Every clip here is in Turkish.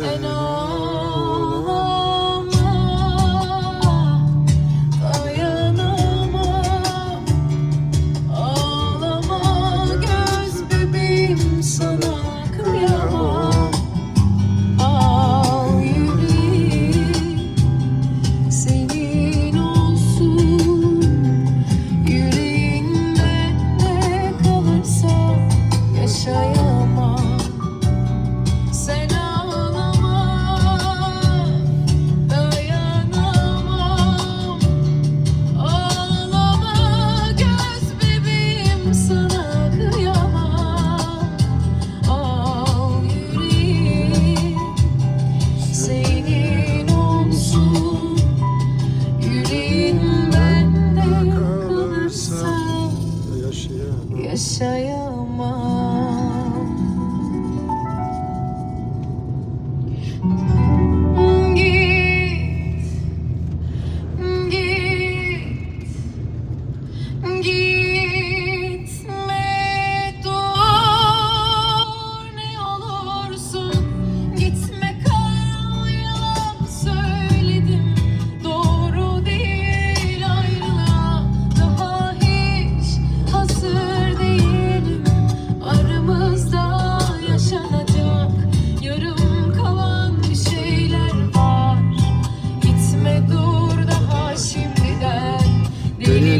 I know. yaşayamam.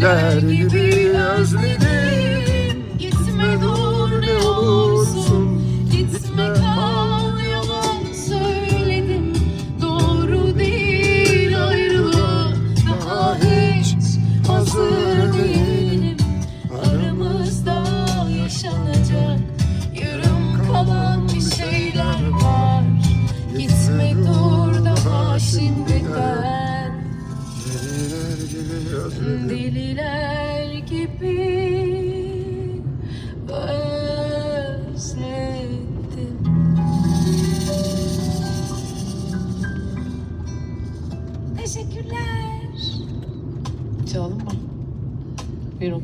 Deliler gibi özledim. Gitme dur ne olursun. Gitme kal yalan söyledim. Doğru değil ayrılığa Daha hiç hazır değilim. Aramızda yaşanacak Yarım kalan bir şeyler var. Gitme dur daha şimdiden. Deliler gibi özledim Çalalım mı? Buyurun.